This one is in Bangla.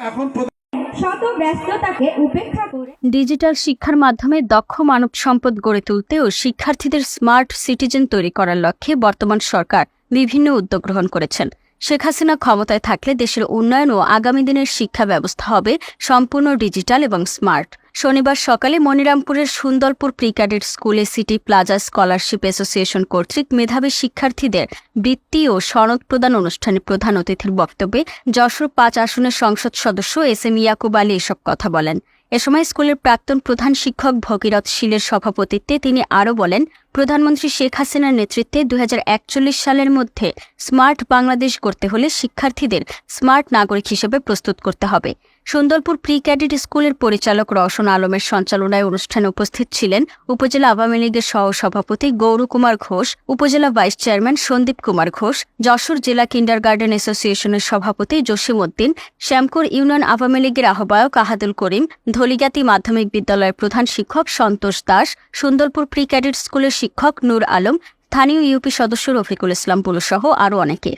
এখন শত ব্যস্ততাকে উপেক্ষা করে ডিজিটাল শিক্ষার মাধ্যমে দক্ষ মানব সম্পদ গড়ে তুলতে ও শিক্ষার্থীদের স্মার্ট সিটিজেন তৈরি করার লক্ষ্যে বর্তমান সরকার বিভিন্ন উদ্যোগ গ্রহণ করেছেন। শেখ হাসিনা ক্ষমতায় থাকলে দেশের উন্নয়ন ও আগামী দিনের শিক্ষা ব্যবস্থা হবে সম্পূর্ণ ডিজিটাল এবং স্মার্ট। শনিবার সকালে মনিরামপুরের সুন্দরপুর প্রি ক্যাডেট স্কুলে সিটি প্লাজা স্কলারশিপ অ্যাসোসিয়েশন কর্তৃক মেধাবী শিক্ষার্থীদের বৃত্তি ও সনদ প্রদান অনুষ্ঠানে প্রধান অতিথির বক্তব্যে যশোর পাঁচ আসনের সংসদ সদস্য এস এম ইয়াকুব আলী এসব কথা বলেন। এ সময় স্কুলের প্রাক্তন প্রধান শিক্ষক ভগীরথ শীলের সভাপতিত্বে তিনি আরও বলেন প্রধানমন্ত্রী শেখ হাসিনার নেতৃত্বে দু হাজার একচল্লিশ সালের মধ্যে স্মার্ট বাংলাদেশ করতে হলে শিক্ষার্থীদের স্মার্ট নাগরিক হিসেবে প্রস্তুত করতে হবে। সুন্দরপুর প্রি ক্যাডেট স্কুলের পরিচালক রওশন আলমের সঞ্চালনায় অনুষ্ঠানে উপস্থিত ছিলেন উপজেলা আওয়ামী লীগের সহ সভাপতি গৌরু কুমার ঘোষ, উপজেলা ভাইস চেয়ারম্যান সন্দীপ কুমার ঘোষ, যশোর জেলা কিন্ডার গার্ডেন অ্যাসোসিয়েশনের সভাপতি জসিম উদ্দিন শ্যামপুর ইউনিয়ন আওয়ামী লীগের আহ্বায়ক আহাদুল করিম, ধলিগাতি মাধ্যমিক বিদ্যালয়ের প্রধান শিক্ষক সন্তোষ দাস, সুন্দরপুর প্রি ক্যাডেট স্কুলের শিক্ষক নূর আলম স্থানীয় ইউপি সদস্য রফিকুল ইসলাম পুলুসহ আরও অনেকে।